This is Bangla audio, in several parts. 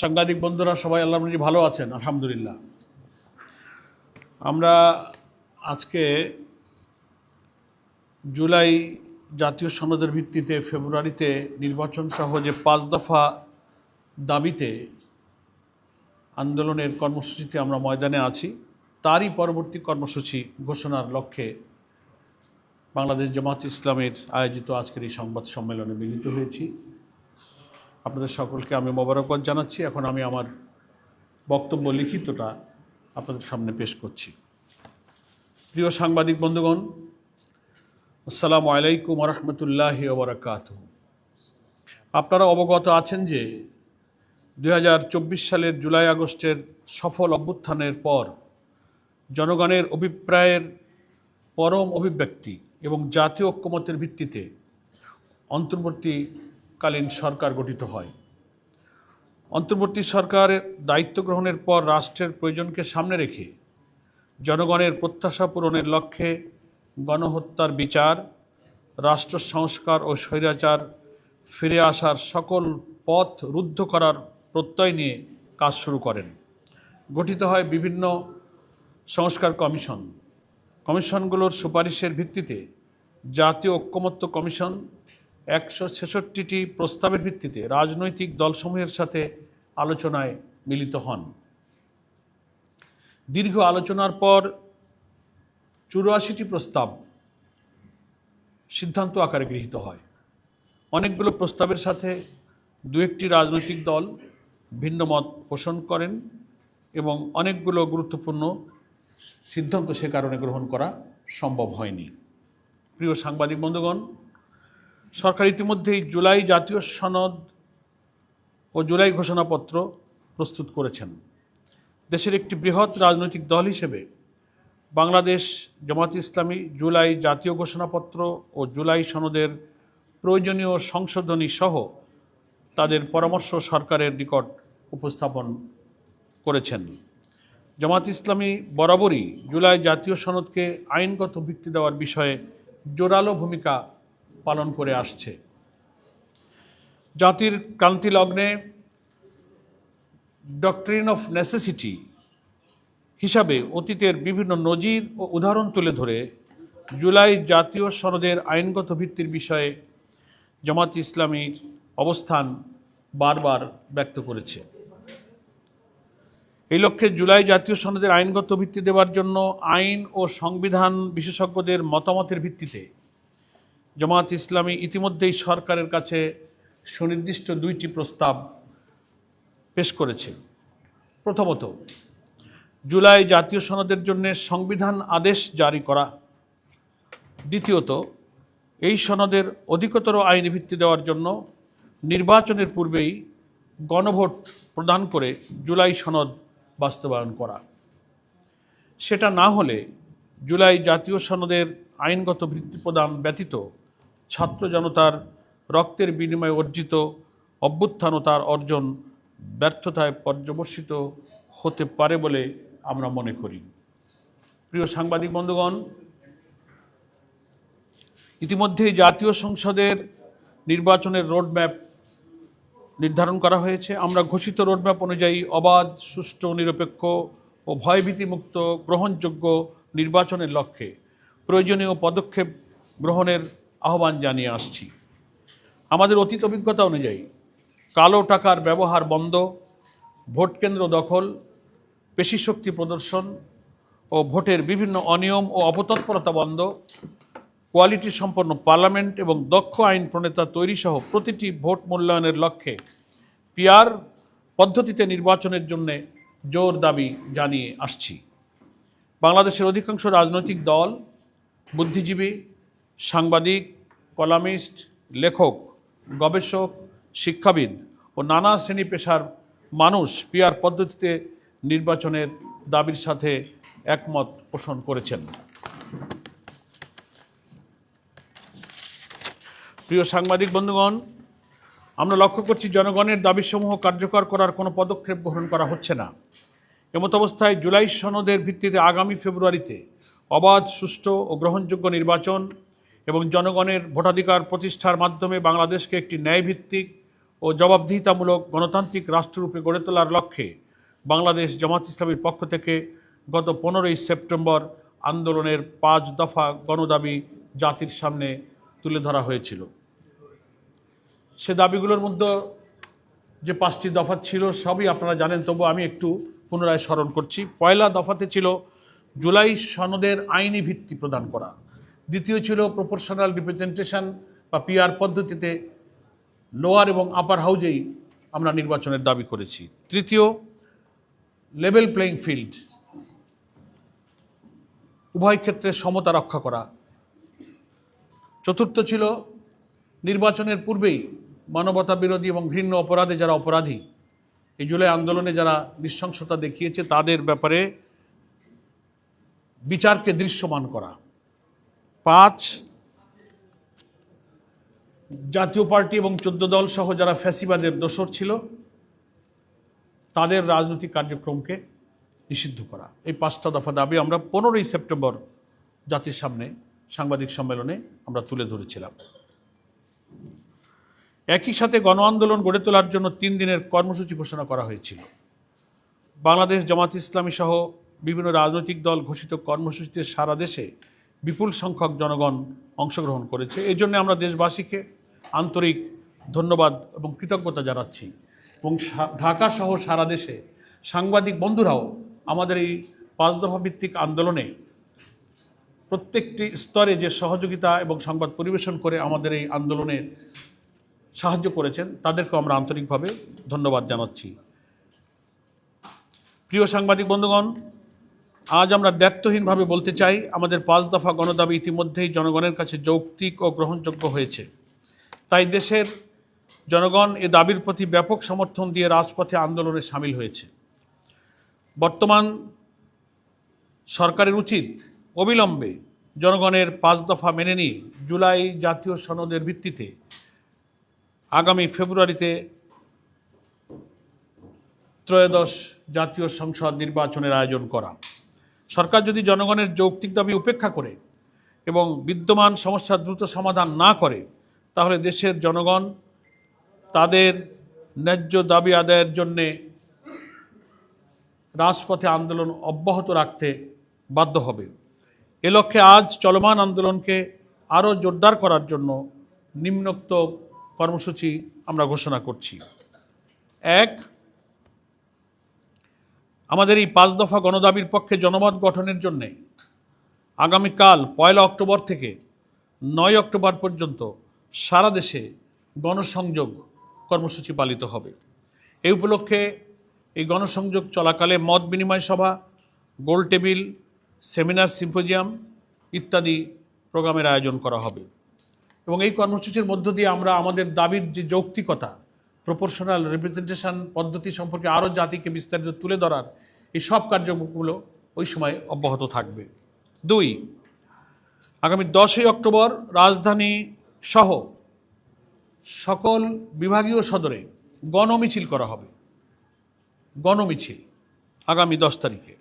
সাংবাদিক বন্ধুরা, সবাই আল্লাহ রজি ভালো আছেন, আলহামদুলিল্লাহ। আমরা আজকে জুলাই জাতীয় সনদের ভিত্তিতে ফেব্রুয়ারিতে নির্বাচন সহ যে পাঁচ দফা দাবিতে আন্দোলনের কর্মসূচিতে আমরা ময়দানে আছি, তারই পরবর্তী কর্মসূচি ঘোষণার লক্ষ্যে বাংলাদেশ জামাত ইসলামের আয়োজিত আজকের এই সংবাদ সম্মেলনে মিলিত হয়েছি। আপনাদের সকলকে আমি মোবারকবাদ জানাচ্ছি। এখন আমি আমার বক্তব্য লিখিতটা আপনাদের সামনে পেশ করছি। প্রিয় সাংবাদিক বন্ধুগণ, আসসালামু আলাইকুম রহমতুল্লাহ ওবরাকাত আপনারা অবগত আছেন যে দু হাজার চব্বিশ সালের জুলাই আগস্টের সফল অভ্যুত্থানের পর জনগণের অভিপ্রায়ের পরম অভিব্যক্তি এবং জাতীয় ঐক্যমতের ভিত্তিতে অন্তর্বর্তীকালীন সরকার গঠিত হয়। অন্তর্বর্তী সরকারের দায়িত্ব গ্রহণের পর রাষ্ট্রের প্রয়োজনকে সামনে রেখে জনগণের প্রত্যাশা পূরণের লক্ষ্যে গণহত্যার বিচার, রাষ্ট্র সংস্কার ও স্বৈরাচার ফিরে আসার সকল পথ রুদ্ধ করার প্রত্যয় নিয়ে কাজ শুরু করেন। গঠিত হয় বিভিন্ন সংস্কার কমিশন। কমিশনগুলোর সুপারিশের ভিত্তিতে জাতীয় ঐক্যমত্য কমিশন একশো ছেষট্টিটি প্রস্তাবের ভিত্তিতে রাজনৈতিক দলসমূহের সাথে আলোচনায় মিলিত হন। দীর্ঘ আলোচনার পর চুরাশিটি প্রস্তাব সিদ্ধান্ত আকারে গৃহীত হয়। অনেকগুলো প্রস্তাবের সাথে দু একটি রাজনৈতিক দল ভিন্ন মত পোষণ করেন এবং অনেকগুলো গুরুত্বপূর্ণ সিদ্ধান্ত সে কারণে গ্রহণ করা সম্ভব হয়নি। প্রিয় সাংবাদিক বন্ধুগণ সরকার ইতিমধ্যেই জুলাই জাতীয় সনদ ও জুলাই ঘোষণাপত্র প্রস্তুত করেছেন। দেশের একটি বৃহৎ রাজনৈতিক দল হিসেবে বাংলাদেশ জামাত ইসলামী জুলাই জাতীয় ঘোষণাপত্র ও জুলাই সনদের প্রয়োজনীয় সংশোধনী সহ তাদের পরামর্শ সরকারের নিকট উপস্থাপন করেছেন। জামাত ইসলামী বরাবরই জুলাই জাতীয় সনদকে আইনগত ভিত্তি দেওয়ার বিষয়ে জোরালো ভূমিকা পালন করে আসছে। জাতির ক্রান্তি লগ্নে ডক্ট্রিন অফ নেসেসিটি হিসাবে অতীতের বিভিন্ন নজির ও উদাহরণ তুলে ধরে জুলাই জাতীয় সনদের আইনগত ভিত্তির বিষয়ে জামাত ইসলামীর অবস্থান বারবার ব্যক্ত করেছে। এই লক্ষ্যে জুলাই জাতীয় সনদের আইনগত ভিত্তি দেওয়ার জন্য আইন ও সংবিধান বিশেষজ্ঞদের মতামতের ভিত্তিতে জামাত ইসলামী ইতিমধ্যেই সরকারের কাছে সুনির্দিষ্ট দুইটি প্রস্তাব পেশ করেছে। প্রথমত, জুলাই জাতীয় সনদের জন্য সংবিধান আদেশ জারি করা। দ্বিতীয়ত, এই সনদের অধিকতর আইনি ভিত্তি দেওয়ার জন্য নির্বাচনের পূর্বেই গণভোট প্রদান করে জুলাই সনদ বাস্তবায়ন করা। সেটা না হলে জুলাই জাতীয় সনদের আইনগত ভিত্তি প্রদান ব্যতীত ছাত্র জনতার রক্তের বিনিময়ে অর্জিত অভ্যুত্থান তার অর্জন ব্যর্থতায় পর্যবসিত হতে পারে বলে আমরা মনে করি। প্রিয় সাংবাদিক বন্ধুগণ, ইতিমধ্যেই জাতীয় সংসদের নির্বাচনের রোডম্যাপ নির্ধারণ করা হয়েছে। আমরা ঘোষিত রোডম্যাপ অনুযায়ী অবাধ, সুষ্ঠু, নিরপেক্ষ ও ভয়ভীতিমুক্ত, গ্রহণযোগ্য নির্বাচনের লক্ষ্যে প্রয়োজনীয় পদক্ষেপ গ্রহণের আহ্বান জানিয়ে আসছি। আমাদের অতীত অভিজ্ঞতা অনুযায়ী কালো টাকার ব্যবহার বন্ধ ভোটকেন্দ্র দখল, পেশিশক্তি প্রদর্শন ও ভোটের বিভিন্ন অনিয়ম ও অপতৎপরতা বন্ধ, কোয়ালিটি সম্পন্ন পার্লামেন্ট এবং দক্ষ আইন প্রণেতা তৈরি সহ প্রতিটি ভোট মূল্যায়নের লক্ষ্যে পিয়ার পদ্ধতিতে নির্বাচনের জন্যে জোর দাবি জানিয়ে আসছি। বাংলাদেশের অধিকাংশ রাজনৈতিক দল, বুদ্ধিজীবী, সাংবাদিক কলামিস্ট, লেখক, গবেষক, শিক্ষাবিদ ও নানা শ্রেণি পেশার মানুষ পিয়ার পদ্ধতিতে নির্বাচনের দাবির সাথে একমত পোষণ করেছেন। প্রিয় সাংবাদিক বন্ধুগণ, আমরা লক্ষ্য করছি জনগণের দাবিসমূহ কার্যকর করার কোনো পদক্ষেপ গ্রহণ করা হচ্ছে না। এমত অবস্থায় জুলাই সনদের ভিত্তিতে আগামী ফেব্রুয়ারিতে অবাধ, সুষ্ঠু ও গ্রহণযোগ্য নির্বাচন এবং জনগণের ভোটাধিকার প্রতিষ্ঠার মাধ্যমে বাংলাদেশকে একটি ন্যায়ভিত্তিক ও জবাবদিহিতামূলক গণতান্ত্রিক রাষ্ট্ররূপে গড়ে তোলার লক্ষ্যে বাংলাদেশ জামাত ইসলামীর পক্ষ থেকে গত পনেরোই সেপ্টেম্বর আন্দোলনের পাঁচ দফা গণদাবি জাতির সামনে তুলে ধরা হয়েছিল। সে দাবিগুলোর মধ্যে যে পাঁচটি দফা ছিল সবই আপনারা জানেন, তবু আমি একটু পুনরায় স্মরণ করছি। পয়লা দফাতে ছিল জুলাই সনদের আইনি ভিত্তি প্রদান করা। দ্বিতীয় ছিল প্রপোর্শনাল রিপ্রেজেন্টেশন বা পিআর পদ্ধতিতে লোয়ার এবং আপার হাউজেই আমরা নির্বাচনের দাবি করেছি। তৃতীয় লেভেল প্লেইং ফিল্ড উভয় ক্ষেত্রে সমতা রক্ষা করা। চতুর্থ ছিল নির্বাচনের পূর্বেই মানবতা বিরোধী এবং ঘৃণ্য অপরাধে যারা অপরাধী, এই জুলাই আন্দোলনে যারা নৃশংসতা দেখিয়েছে, তাদের ব্যাপারে বিচারকে দৃশ্যমান করা। পাঁচ। জাতীয় পার্টি এবং চোদ্দ দল সহ যারা ফ্যাসিবাদের দোসর ছিল, তাদের রাজনৈতিক কার্যক্রমকে নিষিদ্ধ করা। এই পাঁচটা দফা দাবি আমরা পনেরোই সেপ্টেম্বর জাতির সামনে সাংবাদিক সম্মেলনে আমরা তুলে ধরেছিলাম। একই সাথে গণ আন্দোলন গড়ে তোলার জন্য তিন দিনের কর্মসূচি ঘোষণা করা হয়েছিল। বাংলাদেশ জামাত ইসলামী সহ বিভিন্ন রাজনৈতিক দল ঘোষিত কর্মসূচিতে সারা দেশে বিপুল সংখ্যক জনগণ অংশগ্রহণ করেছে। এই জন্য আমরা দেশবাসীকে আন্তরিক ধন্যবাদ এবং কৃতজ্ঞতা জানাচ্ছি। এবং ঢাকা সহ সারা দেশে সাংবাদিক বন্ধুরাও আমাদের এই পাঁচ দফা ভিত্তিক আন্দোলনে প্রত্যেকটি স্তরে যে সহযোগিতা এবং সংবাদ পরিবেশন করে আমাদের এই আন্দোলনে সাহায্য করেছেন তাদেরকে আমরা আন্তরিকভাবে ধন্যবাদ জানাচ্ছি। প্রিয় সাংবাদিক বন্ধুগণ আজ আমরা দায়িত্বহীনভাবে বলতে চাই, আমাদের পাঁচ দফা গণদাবি ইতিমধ্যেই জনগণের কাছে যৌক্তিক ও গ্রহণযোগ্য হয়েছে। তাই দেশের জনগণ এ দাবির প্রতি ব্যাপক সমর্থন দিয়ে রাজপথে আন্দোলনে সামিল হয়েছে। বর্তমান সরকারের উচিত অবিলম্বে জনগণের পাঁচ দফা মেনে নিয়ে জুলাই জাতীয় সনদের ভিত্তিতে আগামী ফেব্রুয়ারিতে ত্রয়োদশ জাতীয় সংসদ নির্বাচনের আয়োজন করা। সরকার যদি জনগণের যৌক্তিক দাবি উপেক্ষা করে এবং বিদ্যমান সমস্যার দ্রুত সমাধান না করে, তাহলে দেশের জনগণ তাদের ন্যায্য দাবি আদায়ের জন্যে রাজপথে আন্দোলন অব্যাহত রাখতে বাধ্য হবে। এ লক্ষ্যে আজ চলমান আন্দোলনকে আরও জোরদার করার জন্য নিম্নোক্ত কর্মসূচি আমরা ঘোষণা করছি। এক আমাদের এই পাঁচ দফা গণদাবির পক্ষে জনমত গঠনের জন্যে আগামীকাল পয়লা অক্টোবর থেকে নয় অক্টোবর পর্যন্ত সারা দেশে গণসংযোগ কর্মসূচি পালিত হবে। এই উপলক্ষে এই গণসংযোগ চলাকালে মত বিনিময় সভা, গোল টেবিল, সেমিনার, সিম্পোজিয়াম ইত্যাদি প্রোগ্রামের আয়োজন করা হবে। এবং এই কর্মসূচির মধ্য দিয়ে আমরা আমাদের দাবির যে যৌক্তিকতা প্রপোর্শনাল রিপ্রেজেন্টেশন পদ্ধতি সম্পর্কে আরও জাতিকে বিস্তারিত তুলে ধরার এই সব কার্যক্রমগুলো ওই সময় অব্যাহত থাকবে। দুই, আগামী দশই অক্টোবর রাজধানী সহ সকল বিভাগীয় সদরে গণমিছিল করা হবে। গণমিছিল আগামী দশ তারিখে।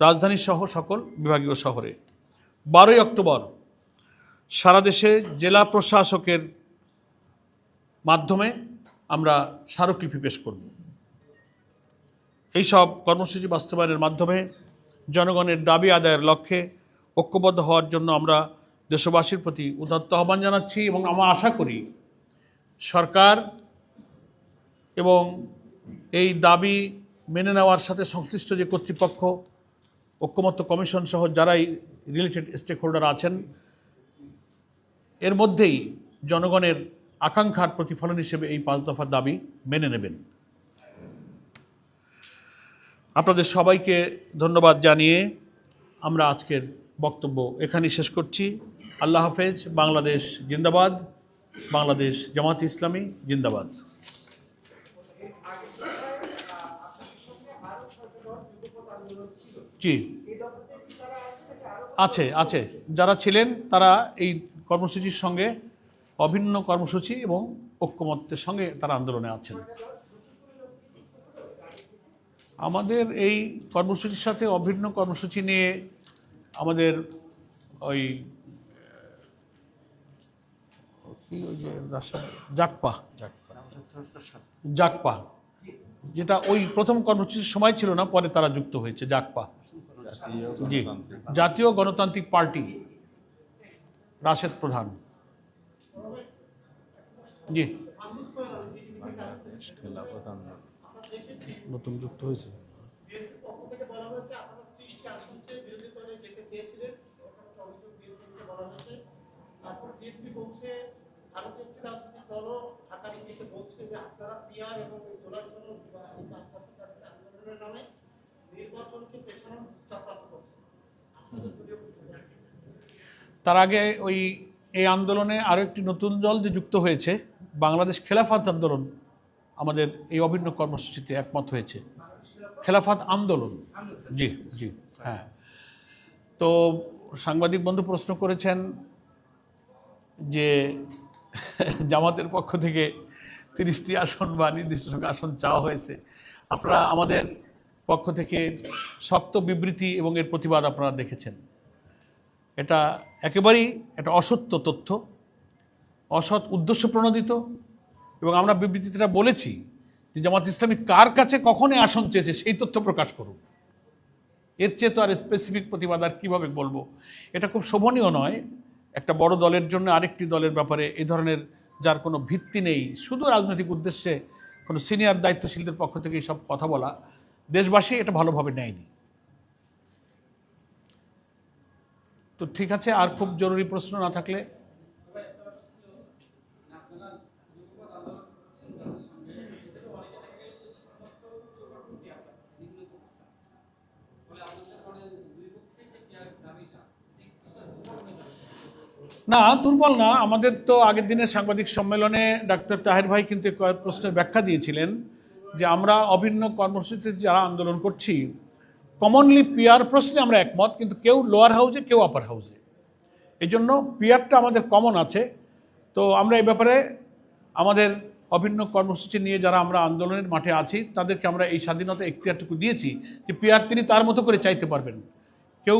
রাজধানী সহ সকল বিভাগীয় শহরে। বারোই অক্টোবর সারা দেশে জেলা প্রশাসকের মাধ্যমে আমরা স্মারকলিপি পেশ করব। এইসব কর্মসূচি বাস্তবায়নের মাধ্যমে জনগণের দাবি আদায়ের লক্ষ্যে ঐক্যবদ্ধ হওয়ার জন্য আমরা দেশবাসীর প্রতি উদাত্ত আহ্বান জানাচ্ছি এবং আমরা আশা করি সরকার এবং এই দাবি মেনে নেওয়ার সাথে সংশ্লিষ্ট যে কর্তৃপক্ষ, ঐক্যমত্য কমিশন সহ যারাই রিলেটেড স্টেক হোল্ডার আছেন, এর মধ্যেই জনগণের আকাঙ্ক্ষার প্রতিফলন হিসেবে এই পাঁচ দফার দাবি মেনে নেবেন। আপনাদের সবাইকে ধন্যবাদ জানিয়ে আমরা আজকের বক্তব্য এখানেই শেষ করছি। আল্লাহ হাফেজ। বাংলাদেশ জিন্দাবাদ। বাংলাদেশ জামাত ইসলামী জিন্দাবাদ। জি। আছে আছে। যারা ছিলেন তারা এই কর্মসূচির সঙ্গে অভিন্ন কর্মসূচি এবং ঐক্যমত্যের সঙ্গে তারা আন্দোলনে আছেন। আমাদের এই কর্মসূচির সাথে অভিন্ন কর্মসূচি নিয়ে আমাদের ওই কি ওই যে জাকপা। জাকপা। যেটা ওই প্রথম কর্মসূচির সময় ছিল না পরে তারা যুক্ত হয়েছে জাকপা। জি। জাতীয় গণতান্ত্রিক পার্টি রাশেদ প্রধান। জি। নতুন যুক্ত হয়েছে। তারপর বিএনপি বলছে ভারতীয় একটি রাজনৈতিক দলও ঢাকার ইঙ্গিতে বলছে যে আপনারা পিআর এবং আন্দোলনের নামে নির্বাচনকে পেছানোর চক্রান্ত করছে আপনাদের দলীয় তার আগে ওই এই আন্দোলনে আরও একটি নতুন দল যে যুক্ত হয়েছে, বাংলাদেশ খেলাফত আন্দোলন আমাদের এই অভিন্ন কর্মসূচিতে একমত হয়েছে। খেলাফত আন্দোলন। জি জি হ্যাঁ। তো সাংবাদিক বন্ধু প্রশ্ন করেছেন যে জামাতের পক্ষ থেকে তিরিশটি আসন বা নির্দিষ্ট সংখ্যা আসন চাওয়া হয়েছে। আপনারা আমাদের পক্ষ থেকে শক্ত বিবৃতি এবং এর প্রতিবাদ আপনারা দেখেছেন। এটা একেবারেই একটা অসত্য তথ্য, অসৎ উদ্দেশ্য প্রণোদিত। এবং আমরা বিবৃতিটা বলেছি যে জামাত ইসলামী কার কাছে কখনই আসন চেয়েছে সেই তথ্য প্রকাশ করুন এর চেয়ে তো আর স্পেসিফিক প্রতিবাদ আর কীভাবে বলব? এটা খুব শোভনীয় নয়। একটা বড় দলের জন্য আরেকটি দলের ব্যাপারে এ ধরনের যার কোনো ভিত্তি নেই। শুধু রাজনৈতিক উদ্দেশ্যে কোনো সিনিয়র দায়িত্বশীলদের পক্ষ থেকে সব কথা বলা। দেশবাসী এটা ভালোভাবে নেয়নি। তো ঠিক আছে, আর খুব জরুরি প্রশ্ন না থাকলে। না, দুর্বল না। আমাদের তো আগের দিনের সাংবাদিক সম্মেলনে ডাক্তার তাহের ভাই কিন্তু প্রশ্নের ব্যাখ্যা দিয়েছিলেন যে আমরা অভিন্ন কর্মসূচিতে যারা আন্দোলন করছি কমনলি পিয়ার প্রশ্নে আমরা একমত, কিন্তু কেউ লোয়ার হাউসে কেউ আপার হাউসে এই জন্য পিয়ারটা আমাদের কমন আছে। তো আমরা এই ব্যাপারে আমাদের অভিন্ন কর্মসূচি নিয়ে যারা আমরা আন্দোলনের মাঠে আছি, তাদেরকে আমরা এই স্বাধীনতা এখতিয়ারটুকু দিয়েছি যে পিয়ার তিনি তার মতো করে চাইতে পারবেন। কেউ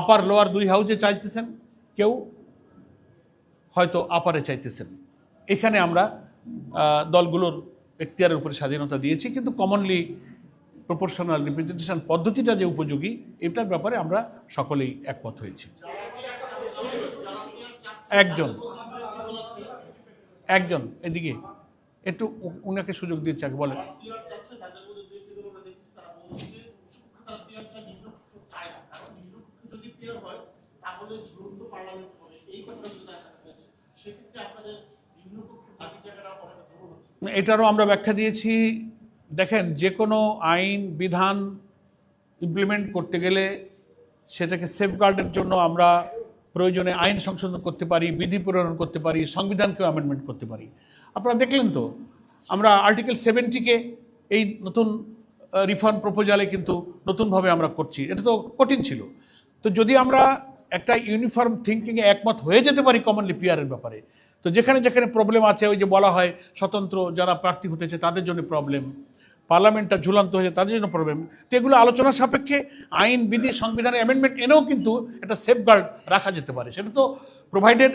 আপার লোয়ার দুই হাউসে চাইতেছেন, কেউ হয়তো আপারে চাইতেছেন। এখানে আমরা দলগুলোর এখতিয়ারের উপরে স্বাধীনতা দিয়েছি, কিন্তু কমনলি প্রপোর্শনাল রিপ্রেজেন্টেশন পদ্ধতিটা যে উপযোগী, এটার ব্যাপারে আমরা সকলেই একমত হয়েছি। একজন। একজন, এদিকে। একটু উনাকে সুযোগ দিয়েছে আগে বলেন। এটারও আমরা ব্যাখ্যা দিয়েছি দেখেন যে কোনো আইন, বিধান ইমপ্লিমেন্ট করতে গেলে সেটাকে সেফগার্ডের জন্য আমরা প্রয়োজনে আইন সংশোধন করতে পারি, বিধি প্রণয়ন করতে পারি, সংবিধানকেও অ্যামেন্ডমেন্ট করতে পারি। আপনারা দেখলেন তো, আমরা আর্টিকেল সেভেন্টিকে এই নতুন রিফর্ম প্রপোজালে কিন্তু নতুনভাবে আমরা করছি। এটা তো কঠিন ছিল। তো যদি আমরা একটা ইউনিফর্ম থিঙ্কিংয়ে একমত হয়ে যেতে পারি কমনলি পিয়ারের ব্যাপারে, তো যেখানে যেখানে প্রবলেম আছে, ওই যে বলা হয় স্বতন্ত্র যারা প্রার্থী হতেছে তাদের জন্য প্রবলেম পার্লামেন্টটা ঝুলান্ত হয়েছে, তাদের জন্য প্রবলেম তো এগুলো আলোচনা সাপেক্ষে আইন, বিধি, সংবিধানের অ্যামেন্ডমেন্ট এনেও কিন্তু একটা সেফগার্ড রাখা যেতে পারে। সেটা তো প্রোভাইডেড